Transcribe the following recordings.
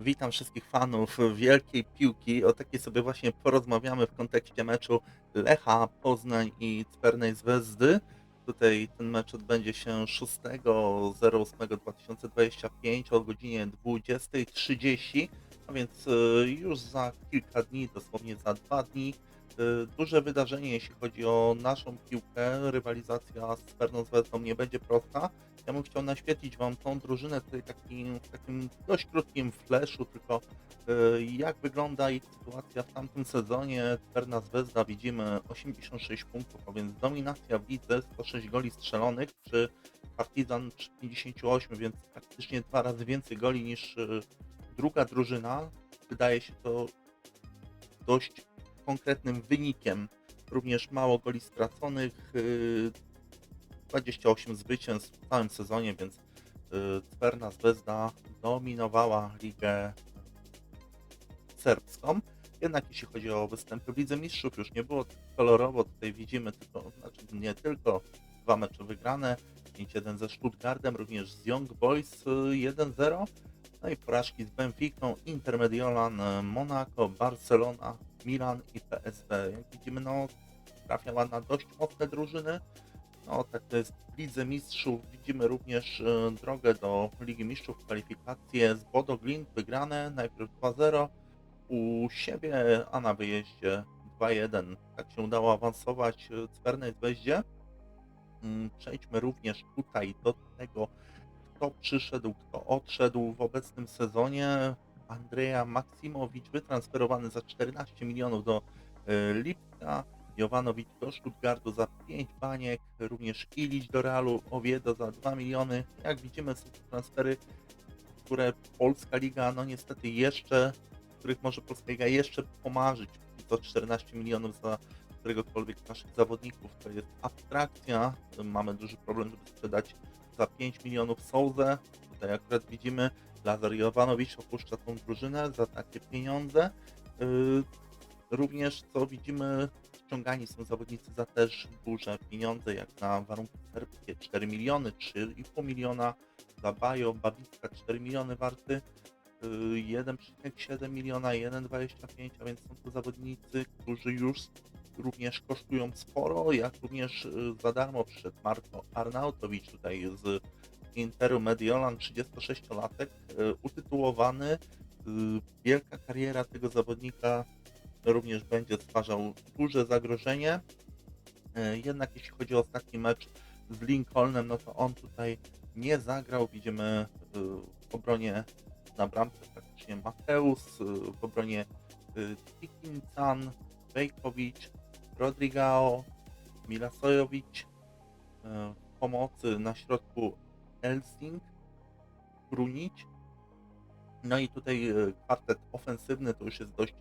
Witam wszystkich fanów wielkiej piłki. O takiej sobie właśnie porozmawiamy w kontekście meczu Lecha Poznań i Cpernej Zvezdy. Tutaj ten mecz odbędzie się 6.08.2025 o godzinie 20.30, a więc y, już za kilka dni, dosłownie za dwa dni. Y, Duże wydarzenie, jeśli chodzi o naszą piłkę. Rywalizacja z Cperną Zvezdą nie będzie prosta. Ja bym chciał naświetlić Wam tą drużynę tutaj takim, takim dość krótkim flashu, tylko y, jak wygląda ich sytuacja w tamtym sezonie. Perna Zvezda widzimy 86 punktów, a więc dominacja w lidze, 106 goli strzelonych, przy Partizan przy 58, więc praktycznie dwa razy więcej goli niż y, druga drużyna. Wydaje się to dość konkretnym wynikiem. Również mało goli straconych, y, 28 zwycięstw w całym sezonie, więc y, Cperna Zvezda dominowała ligę serbską. Jednak jeśli chodzi o występy w Lidze Mistrzów, już nie było kolorowo. Tutaj widzimy tylko, znaczy nie tylko dwa mecze wygrane, 5-1 ze Stuttgartem, również z Young Boys y, 1-0. No i porażki z Benficą, Inter Mediolan, y, Monaco, Barcelona, Milan i PSV. Jak widzimy, no trafiała na dość mocne drużyny. No tak to jest w Lidze Mistrzów. Widzimy również e, drogę do Ligi Mistrzów, kwalifikacje z Bodo Glimt wygrane, najpierw 2-0 u siebie, a na wyjeździe 2-1. Tak się udało awansować e, Cpernej Zweździe. Mm, Przejdźmy również tutaj do tego, kto przyszedł, kto odszedł w obecnym sezonie. Andrzeja Maksimowicz wytransferowany za 14 milionów do e, Lipska. Jovanowicz do Stuttgartu za 5 baniek, również Ilić do Realu, Oviedo za 2 miliony. Jak widzimy są to transfery, które Polska Liga no niestety jeszcze, których może Polska Liga jeszcze pomarzyć. To 14 milionów za któregokolwiek z naszych zawodników to jest abstrakcja. Mamy duży problem, żeby sprzedać za 5 milionów Souzę. Tutaj akurat widzimy, Lazar Jovanowicz opuszcza tą drużynę za takie pieniądze. Yy, Również co widzimy, ściągani są zawodnicy za też duże pieniądze, jak na warunki serbskie 4 miliony, 3,5 miliona, za Bajo, Babicka 4 miliony warty, y, 1,7 miliona, 1,25, a więc są to zawodnicy, którzy już również kosztują sporo, jak również y, za darmo przyszedł Marko Arnautowicz tutaj z Interu Mediolan, 36-latek, y, utytułowany. Y, Wielka kariera tego zawodnika również będzie stwarzał duże zagrożenie. E, Jednak jeśli chodzi o ostatni mecz z Lincolnem, no to on tutaj nie zagrał. Widzimy w obronie na bramce praktycznie Mateus, w obronie Tikincan, Bejkowicz, Rodrigao, Milasojowicz, pomocy na środku Elsing, Krunić. No i tutaj y, kwartet ofensywny to już jest dość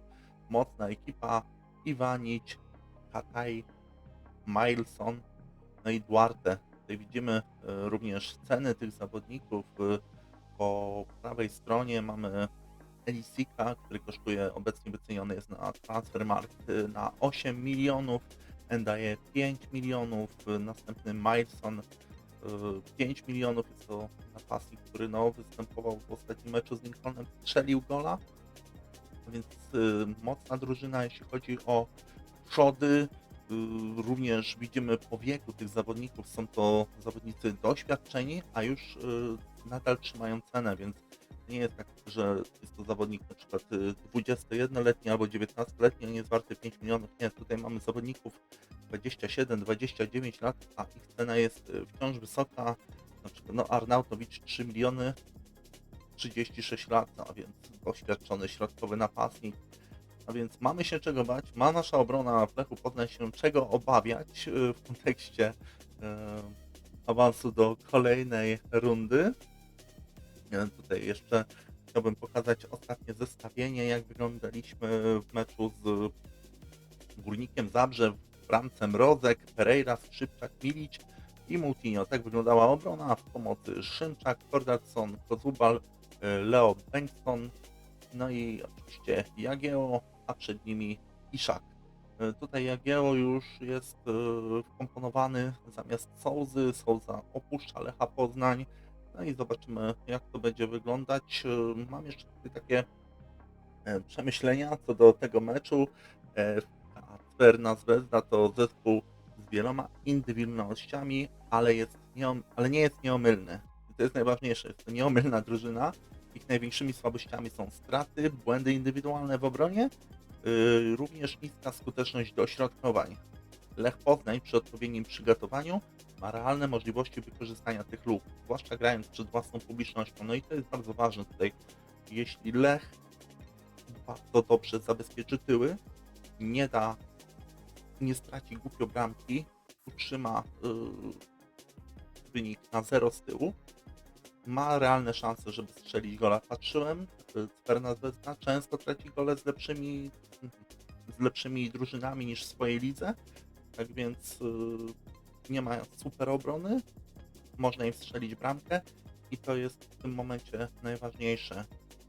mocna ekipa. Iwanić, Kataj, Mileson, no i Duarte. Tutaj widzimy e, również ceny tych zawodników. E, Po prawej stronie mamy Elisika, który kosztuje, obecnie wyceniony jest na Transfermarkt e, na 8 milionów, Endaje 5 milionów, e, następny Mileson e, 5 milionów, jest to napastnik, który no, występował w ostatnim meczu z Lincolnem, strzelił gola, więc y, mocna drużyna, jeśli chodzi o przody. Y, również widzimy po wieku tych zawodników, są to zawodnicy doświadczeni, a już y, nadal trzymają cenę, więc nie jest tak, że jest to zawodnik na przykład y, 21-letni albo 19-letni, on jest warty 5 milionów. Nie, tutaj mamy zawodników 27-29 lat, a ich cena jest y, wciąż wysoka. Na przykład no, Arnautowicz 3 miliony, 36 lat, a więc doświadczony środkowy napastnik. A więc mamy się czego bać, ma nasza obrona w Lechu Poznań się czego obawiać y, w kontekście e, awansu do kolejnej rundy. E, Tutaj jeszcze chciałbym pokazać ostatnie zestawienie, jak wyglądaliśmy w meczu z Górnikiem Zabrze w bramce Mrozek, Pereira, Skrzypczak, Milić i Moutinho. Tak wyglądała obrona w pomocy Szymczak, Kordacson, Kozubal, e, Leo Bengtson, no i oczywiście Jagieło, a przed nimi Iszak. E, Tutaj Jagieło już jest e, wkomponowany zamiast Sołzy. Sołza opuszcza Lecha Poznań. No i zobaczymy, jak to będzie wyglądać. E, Mam jeszcze takie e, przemyślenia co do tego meczu. E, Kacper Zvezda to zespół z wieloma indywidualnościami, ale, jest ale nie jest nieomylny. To jest najważniejsze. Jest to nieomylna drużyna. Ich największymi słabościami są straty, błędy indywidualne w obronie, yy, również niska skuteczność dośrodkowań. Lech Poznań przy odpowiednim przygotowaniu ma realne możliwości wykorzystania tych luk, zwłaszcza grając przed własną publicznością. No i to jest bardzo ważne tutaj. Jeśli Lech bardzo dobrze zabezpieczy tyły, nie da, nie straci głupio bramki, utrzyma yy, wynik na 0 z tyłu, ma realne szanse, żeby strzelić gola. Patrzyłem, y, Sperna Zvezda często traci gole z lepszymi, z lepszymi drużynami niż w swojej lidze, tak więc y, nie ma super obrony, można im strzelić bramkę i to jest w tym momencie najważniejsze.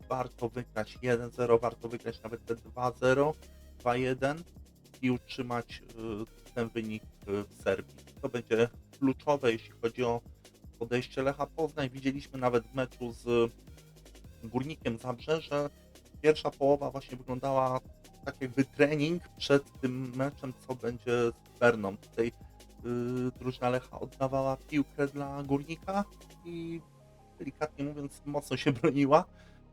Warto wygrać 1-0, warto wygrać nawet te 2-0, 2-1 i utrzymać y, ten wynik y, w Serbii. To będzie kluczowe, jeśli chodzi o podejście Lecha Poznań. Widzieliśmy nawet w meczu z Górnikiem Zabrze, że pierwsza połowa właśnie wyglądała tak jakby trening przed tym meczem, co będzie z Berną. Tutaj yy, drużyna Lecha oddawała piłkę dla Górnika i delikatnie mówiąc mocno się broniła.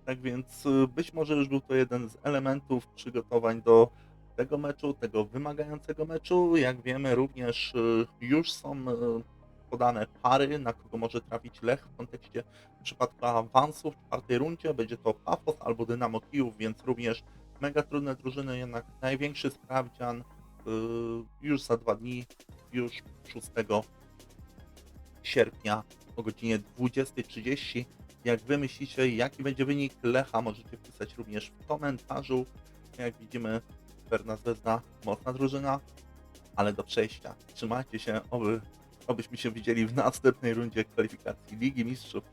Tak więc y, być może już był to jeden z elementów przygotowań do tego meczu, tego wymagającego meczu. Jak wiemy, również y, już są y, podane pary, na kogo może trafić Lech w kontekście w przypadku awansu w czwartej rundzie. Będzie to Pafos albo Dynamo Kijów, więc również mega trudne drużyny, jednak największy sprawdzian y, już za dwa dni, już 6 sierpnia o godzinie 20.30. Jak wy myślicie, jaki będzie wynik Lecha, możecie wpisać również w komentarzu. Jak widzimy, Berna Zvezda, mocna drużyna, ale do przejścia. Trzymajcie się, oby, obyśmy się widzieli w następnej rundzie kwalifikacji Ligi Mistrzów.